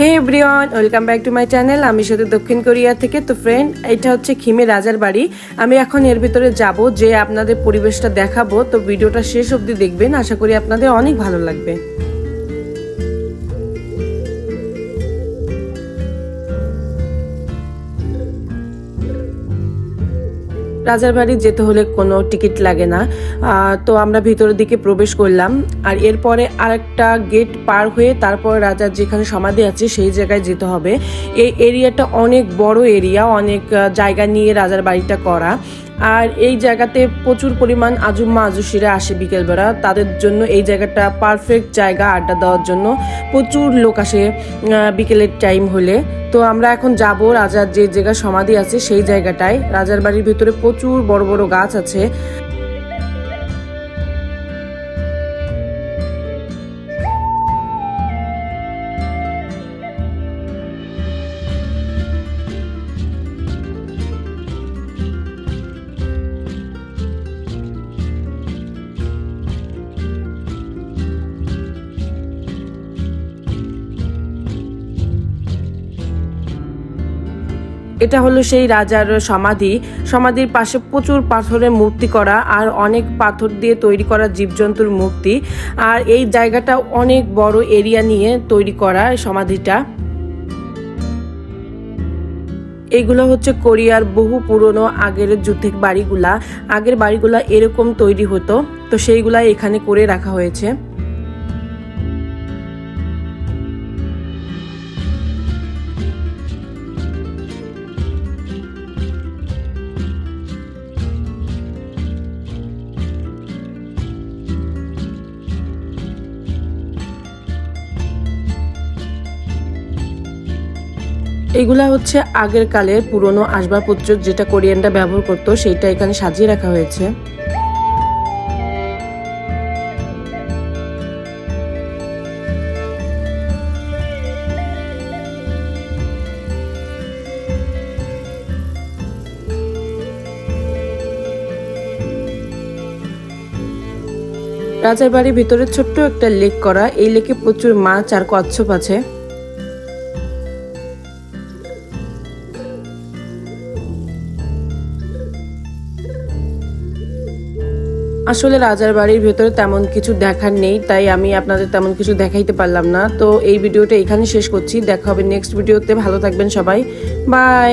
Hey everyone welcome back to my channel আমি সাথে দক্ষিণ কোরিয়া থেকে তো ফ্রেন্ড এটা হচ্ছে খিমে রাজার বাড়ি। আমি এখন এর ভিতরে যাব, যে আপনাদের পরিবেশটা দেখাবো। তো ভিডিওটা শেষ অবধি দেখবেন, আশা করি আপনাদের অনেক ভালো লাগবে। রাজার বাড়ি যেতে হলে কোনো টিকিট লাগে না। তো আমরা ভিতরের দিকে প্রবেশ করলাম। আর এরপরে আরেকটা গেট পার হয়ে তারপর রাজার যেখানে সমাধি আছে সেই জায়গায় যেতে হবে। এই এরিয়াটা অনেক বড় এরিয়া, অনেক জায়গা নিয়ে রাজার বাড়িটা করা। আর এই জায়গাতে প্রচুর পরিমাণ আজুম্মা আজুশিরা আসে বিকেলবেলা। তাদের জন্য এই জায়গাটা পারফেক্ট জায়গা আড্ডা দেওয়ার জন্য। প্রচুর লোক আসে বিকেলের টাইম হলে। তো আমরা এখন যাব রাজার যে জায়গা সমাধি আছে সেই জায়গাটায়। রাজার বাড়ির ভেতরে প্রচুর বড় বড় গাছ আছে। এটা হলো সেই রাজার সমাধি। সমাধির পাশে প্রচুর পাথরের মূর্তি করা আর অনেক পাথর দিয়ে তৈরি করা জীবজন্তুর মূর্তি। আর এই জায়গাটা অনেক বড় এরিয়া নিয়ে তৈরি করা সমাধিটা। এগুলো হচ্ছে কোরিয়ার বহু পুরনো আগের যুদ্ধের বাড়িগুলা। আগের বাড়িগুলা এরকম তৈরি হতো। তো সেইগুলা এখানে করে রাখা হয়েছে। এগুলা হচ্ছে আগের কালের পুরনো আসবাবপত্র যেটা কোরিয়ানরা ব্যবহার করতো সেটা এখানে সাজিয়ে রাখা হয়েছে। রাজার বাড়ির ভিতরে ছোট্ট একটা লেক করা, এই লেকে প্রচুর মাছ আর কচ্ছপ আছে। আসলে রাজার বাড়ির ভেতরে তেমন কিছু দেখার নেই, তাই আমি আপনাদের তেমন কিছু দেখাইতে পারলাম না। তো এই ভিডিওটা এখানে শেষ করছি। দেখা হবে নেক্সট ভিডিওতে ভালো থাকবেন সবাই। বাই